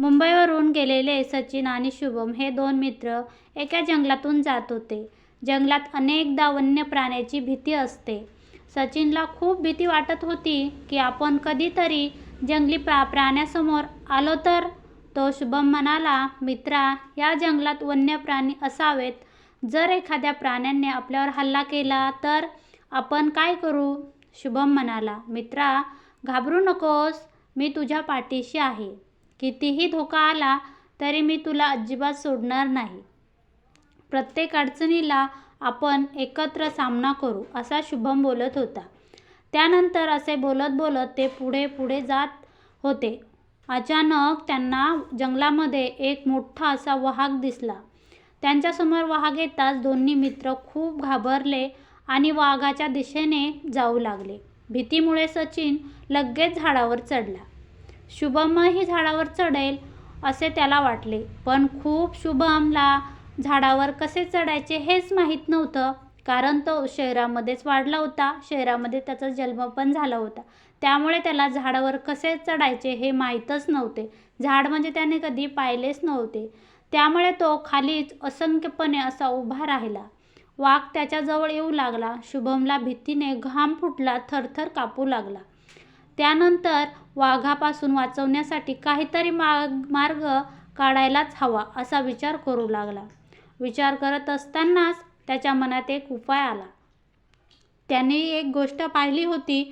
मुंबईवरून गेलेले सचिन आणि शुभम हे दोन मित्र एका जंगलातून जात होते. जंगलात अनेकदा वन्य प्राण्याची भीती असते. सचिनला खूप भीती वाटत होती की आपण कधीतरी जंगली प्राण्यासमोर आलो तर? तो शुभम म्हणाला, मित्रा, या जंगलात वन्य प्राणी असावेत. जर एखाद्या प्राण्याने आपल्यावर हल्ला केला तर आपण काय करू? शुभम म्हणाला, मित्रा, घाबरू नकोस. मी तुझ्या पाठीशी आहे. कितीही धोका आला तरी मी तुला अजिबात सोडणार नाही. प्रत्येक अडचणीला आपण एकत्र सामना करू, असा शुभम बोलत होता. त्यानंतर असे बोलत बोलत ते पुढे पुढे जात होते. अचानक त्यांना जंगलामध्ये एक मोठा असा वाघ दिसला. त्यांच्यासमोर वाघ येताच दोन्ही मित्र खूप घाबरले आणि वाघाच्या दिशेने जाऊ लागले. भीतीमुळे सचिन लगेच झाडावर चढला. शुभमही झाडावर चढेल असे त्याला वाटले. पण खूप शुभमला झाडावर कसे चढायचे हेच माहीत नव्हतं. कारण तो शहरामध्येच वाढला होता. शहरामध्ये त्याचा जन्म पण झाला होता. त्यामुळे त्याला झाडावर कसे चढायचे हे माहीतच नव्हते. झाड म्हणजे त्याने कधी पाहिलेच नव्हते. त्यामुळे तो खालीच असंख्यपणे असा उभा राहिला. वाघ त्याच्याजवळ येऊ लागला. शुभमला भीतीने घाम फुटला, थरथर कापू लागला. त्यानंतर वाघापासून वाचवण्यासाठी काहीतरी माग मार्ग काढायलाच हवा असा विचार करू लागला. विचार करत असतानाच त्याच्या मनात एक उपाय आला. त्याने एक गोष्ट पाहिली होती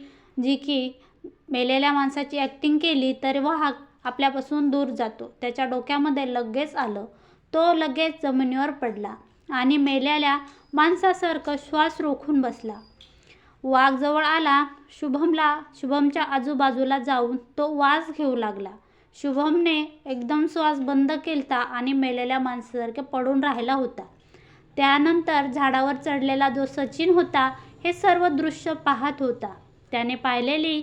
जी की मेलेल्या माणसाची ॲक्टिंग केली तर वाघ आपल्यापासून दूर जातो. त्याच्या डोक्यामध्ये लगेच आलं. तो लगेच जमिनीवर पडला आणि मेलेल्या माणसासारखं श्वास रोखून बसला. वाघ जवळ आला. शुभमच्या आजूबाजूला जाऊन तो वास घेऊ लागला. शुभमने एकदम श्वास बंद केलता आणि मेलेल्या माणसासारखे पडून राहिला होता. त्यानंतर झाडावर चढलेला जो सचिन होता हे सर्व दृश्य पाहत होता. त्याने पाहिलेली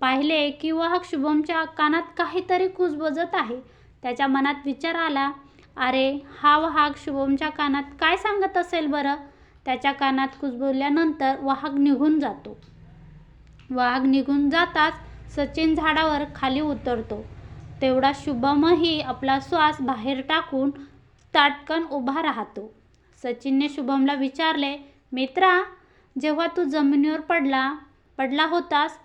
पाहिले की वाघ शुभमच्या कानात काहीतरी कुजबजत आहे. त्याच्या मनात विचार आला, अरे, हा वाघ शुभमच्या कानात काय सांगत असेल बरं? त्याच्या कानात कुजबुजल्यानंतर वाघ निघून जातो. वाघ निघून जाताच सचिन झाडावर खाली उतरतो. तेवढा शुभमही आपला श्वास बाहेर टाकून ताटकन उभा राहतो. सचिनने शुभमला विचारले, मित्रा, जेव्हा तू जमिनीवर पडला होतास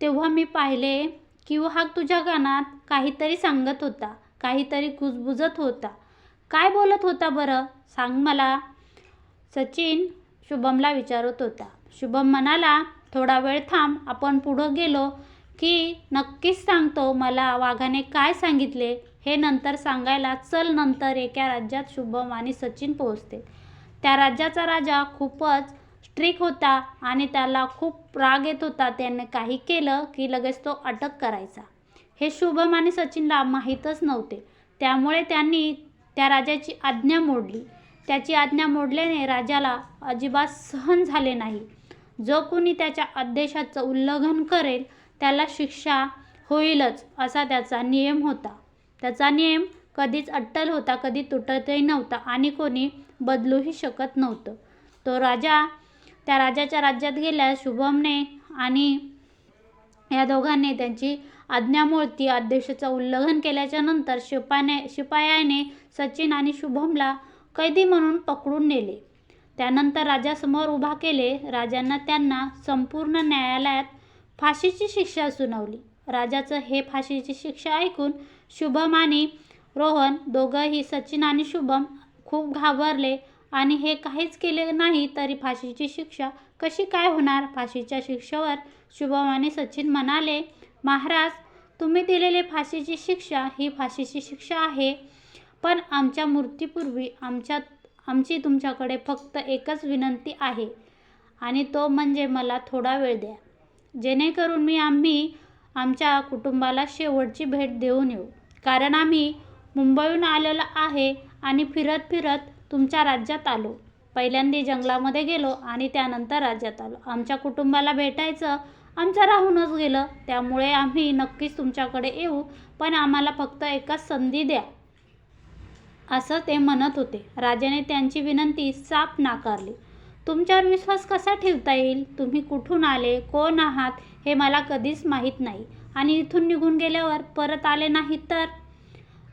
तेव्हा मी पाहिले की वाघ तुझ्या कानात काहीतरी सांगत होता. काहीतरी कुजबुजत होता. काय बोलत होता बरं? सांग मला. सचिन शुभमला विचारत होता. शुभम म्हणाला, थोडा वेळ थांब. आपण पुढं गेलो की नक्कीच सांगतो मला वाघाने काय सांगितले हे नंतर सांगायला चल नंतर एका राज्यात शुभम आणि सचिन पोहोचते त्या राज्याचा राजा खूपच स्ट्रिक होता आणि त्याला खूप राग येत होता. त्याने काही केलं की लगेच तो अटक करायचा. हे शुभम आणि सचिनला माहीतच नव्हते. त्यामुळे त्यांनी त्या राजाची आज्ञा मोडली. त्याची आज्ञा मोडल्याने राजाला अजिबात सहन झाले नाही. जो कुणी त्याच्या आदेशाचं उल्लंघन करेल त्याला शिक्षा होईलच असा त्याचा नियम होता. त्याचा नियम कधीच अट्टल होता. कधी तुटतही नव्हता आणि कोणी बदलूही शकत नव्हतं. तो राजा त्या राजाच्या राज्यात गेल्यास शुभमने आणि या दोघांनी त्यांची आज्ञा मोडती आदेशाचं उल्लंघन केल्यानंतर शिपायाने सचिन आणि शुभमला कैदी म्हणून पकडून नेले. त्यानंतर राजासमोर उभा केले. राजांना त्यांना संपूर्ण न्यायालयात फाशीची शिक्षा सुनावली. राजाचं हे फाशीची शिक्षा ऐकून शुभम आणि रोहन दोघंही सचिन आणि शुभम खूप घाबरले आणि हे काहीच केले नाही तरी फाशीची शिक्षा कशी काय होणार? फाशीच्या शिक्षेवर शुभम आणि सचिन म्हणाले, महाराज, तुम्ही दिलेली फाशीची शिक्षा ही फाशीची शिक्षा आहे. पण आमच्या मृत्यूपूर्वी आमची तुमच्याकडे फक्त एकच विनंती आहे आणि तो म्हणजे मला थोडा वेळ द्या. जेणेकरून मी आम्ही आमच्या कुटुंबाला शेवटची भेट देऊन येऊ. कारण आम्ही मुंबईहून आलेलो आहे आणि फिरत फिरत तुमच्या राज्यात आलो. पहिल्यांदा जंगलामध्ये गेलो आणि त्यानंतर राज्यात आलो. आमच्या कुटुंबाला भेटायचं आमचं राहूनच गेलं. त्यामुळे आम्ही नक्कीच तुमच्याकडे येऊ. पण आम्हाला फक्त एकच संधी द्या. असं ते म्हणत होते. राजाने त्यांची विनंती साप नाकारली. तुमच्यावर विश्वास कसा ठेवता येईल? तुम्ही कुठून आले, कोण आहात हे मला कधीच माहीत नाही आणि इथून निघून गेल्यावर परत आले नाही तर?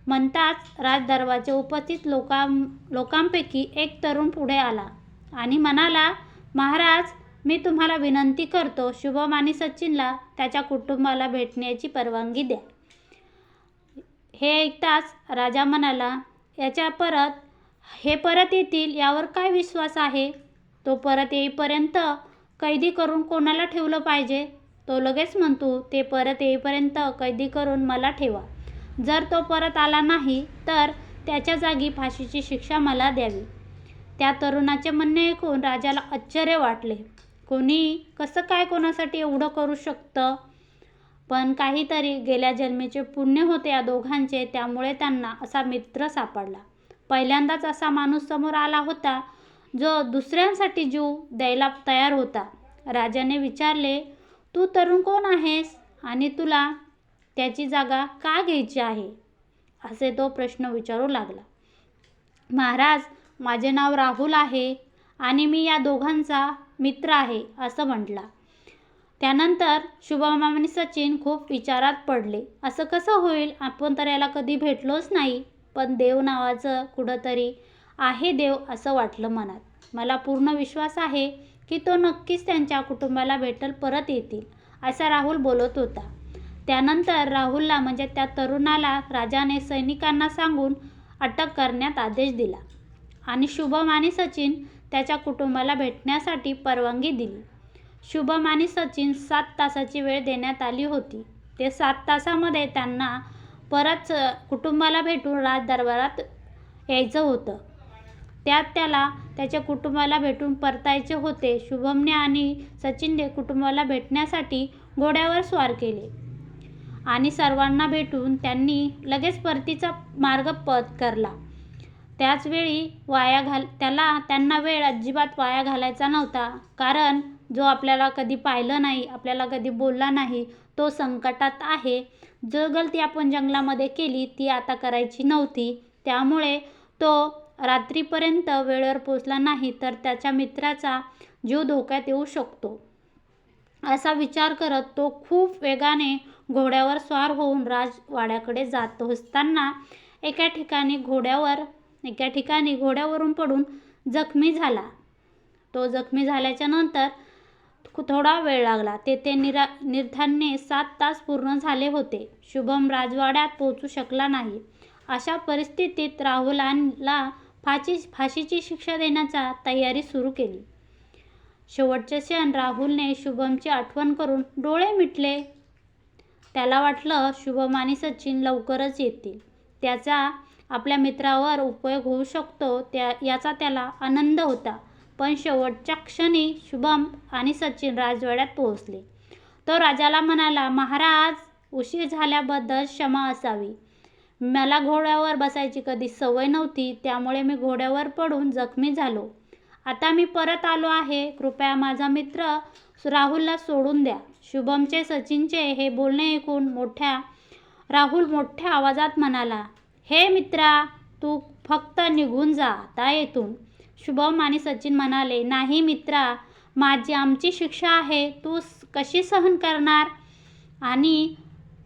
म्हणताच राजदरबारच्या उपस्थित लोकां लोकांपैकी एक तरुण पुढे आला आणि म्हणाला महाराज मी तुम्हाला विनंती करतो शुभम आणि सचिनला त्याच्या कुटुंबाला भेटण्याची परवानगी द्या हे ऐकताच राजा म्हणाला याच्या परत हे परत येतील यावर काय विश्वास आहे? तो परत येईपर्यंत कैदी करून कोणाला ठेवलं पाहिजे? तो लगेच म्हणतो ते परत येईपर्यंत कैदी करून मला ठेवा. जर तो परत आला नाही तर त्याच्या जागी फाशीची शिक्षा मला द्यावी. त्या तरुणाचे म्हणणे ऐकून राजाला आश्चर्य वाटले. कोणी? कसं काय कोणासाठी एवढं करू शकतं? पण काहीतरी गेल्या जन्मीचे पुण्य होते या दोघांचे त्यामुळे त्यांना असा मित्र सापडला. पहिल्यांदाच असा माणूस समोर आला होता जो दुसऱ्यांसाठी जीव द्यायला तयार होता. राजाने विचारले तू तरुण कोण आहेस आणि तुला त्याची जागा का घ्यायची आहे? असे तो प्रश्न विचारू लागला. महाराज माझे नाव राहुल आहे आणि मी या दोघांचा मित्र आहे असं म्हटला. त्यानंतर शुभम आणि सचिन खूप विचारात पडले. असं कसं होईल? आपण तर याला कधी भेटलोच नाही. पण देव नावाचं कुठंतरी आहे देव असं वाटलं मनात. मला पूर्ण विश्वास आहे की तो नक्कीच त्यांच्या कुटुंबाला भेटल परत येतील असा राहुल बोलत होता. त्यानंतर राहुलला म्हणजे त्या तरुणाला राजाने सैनिकांना सांगून अटक करण्यात आदेश दिला आणि शुभम आणि सचिन त्याच्या कुटुंबाला भेटण्यासाठी परवानगी दिली. शुभम आणि सचिन सात तासाची वेळ देण्यात आली होती. ते सात तासामध्ये त्यांना परत कुटुंबाला भेटून राजदरबारात यायचं होतं. त्यात त्याला त्याच्या कुटुंबाला भेटून परतायचे होते. शुभमने आणि सचिनने कुटुंबाला भेटण्यासाठी घोड्यावर स्वार केले. आणि सर्वांना भेटून त्यांनी लगेच परतीचा मार्ग पत्करला त्याचवेळी वाया घाल त्याला त्यांना वेळ अजिबात वाया घालायचा नव्हता. कारण जो आपल्याला कधी पाहिलं नाही आपल्याला कधी बोलला नाही तो संकटात आहे. जो गलती आपण जंगलामध्ये केली ती आता करायची नव्हती. त्यामुळे तो रात्रीपर्यंत वेळेवर पोचला नाही तर त्याच्या मित्राचा जीव धोक्यात येऊ शकतो. असा विचार करत तो खूप वेगाने घोड्यावर स्वार होऊन राजवाड्याकडे जात असताना एका ठिकाणी घोड्यावर एका ठिकाणी घोड्यावरून पडून जखमी झाला. तो जखमी झाल्याच्यानंतर थोडा वेळ लागला. तेथे निरा निर्धान्य सात तास पूर्ण झाले होते. शुभम राजवाड्यात पोहोचू शकला नाही. अशा परिस्थितीत राहुलांना फाशी फाशीची शिक्षा देण्याचा तयारी सुरू केली. शेवटचे क्षण राहुलने शुभमची आठवण करून डोळे मिटले. त्याला वाटलं शुभम आणि सचिन लवकरच येतील. त्याचा आपल्या मित्रावर उपयोग होऊ शकतो त्या याचा त्याला आनंद होता. पण शेवटच्या क्षणी शुभम आणि सचिन राजवाड्यात पोहोचले. तो राजाला म्हणाला महाराज उशीर झाल्याबद्दल क्षमा असावी. मला घोड्यावर बसायची कधी सवय नव्हती त्यामुळे मी घोड्यावर पडून जखमी झालो. आता मी परत आलो आहे. कृपया माझा मित्र राहुलला सोडून द्या. शुभमचे सचिनचे हे बोलणे ऐकून मोठ्या राहुल मोठ्या आवाजात म्हणाला हे मित्रा तू फक्त निघून जा. आता येथून शुभम आणि सचिन म्हणाले नाही मित्रा माझी आमची शिक्षा आहे तू कशी सहन करणार? आणि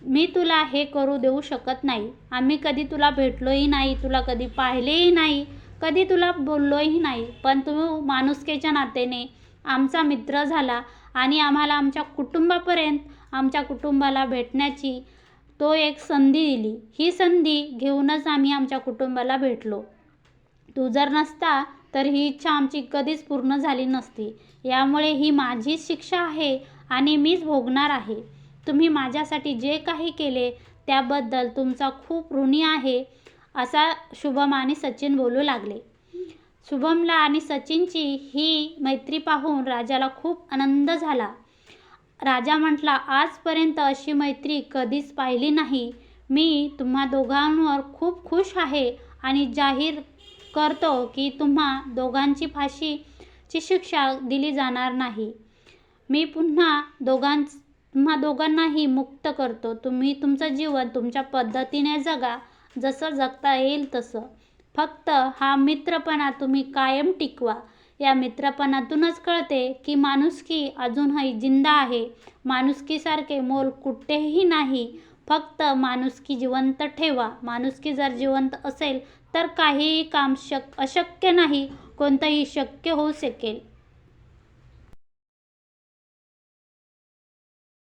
मी तुला हे करू देऊ शकत नाही. आम्ही कधी तुला भेटलोही नाही तुला कधी पाहिलेही नाही कधी तुला बोललोही नाही. पण तू माणुसकीच्या नात्याने आमचा मित्र झाला आणि आम्हाला आमच्या कुटुंबापर्यंत आमच्या कुटुंबाला भेटण्याची तो एक संधी दिली. ही संधी घेऊनच आम्ही आमच्या कुटुंबाला भेटलो. तू जर नसता तर ही इच्छा आमची कधीच पूर्ण झाली नसती. यामुळे ही माझीच शिक्षा आहे आणि मीच भोगणार आहे. तुम्ही माझ्यासाठी जे काही केले त्याबद्दल तुमचा खूप ऋणी आहे असा शुभम आणि सचिन बोलू लागले. शुभमला आणि सचिनची ही मैत्री पाहून राजाला खूप आनंद झाला. राजा म्हटला आजपर्यंत अशी मैत्री कधीच पाहिली नाही. मी तुम्हा दोघांवर खूप खुश आहे आणि जाहीर करतो की तुम्हा दोघांची फाशीची शिक्षा दिली जाणार नाही. मी पुन्हा दोघां तुम्हा दोघांनाही मुक्त करतो. तुम्ही तुमचं जीवन तुमच्या पद्धतीने जगा. जसं जगता येईल तसं. फक्त हा मित्रपणा तुम्ही कायम टिकवा. या मित्रपणातूनच कळते की माणुसकी अजूनही जिंदा आहे. माणुसकीसारखे मोल कुठेही नाही. फक्त माणुसकी जिवंत ठेवा. माणुसकी जर जिवंत असेल तर काहीही काम शक अशक्य नाही कोणतंही शक्य होऊ शकेल.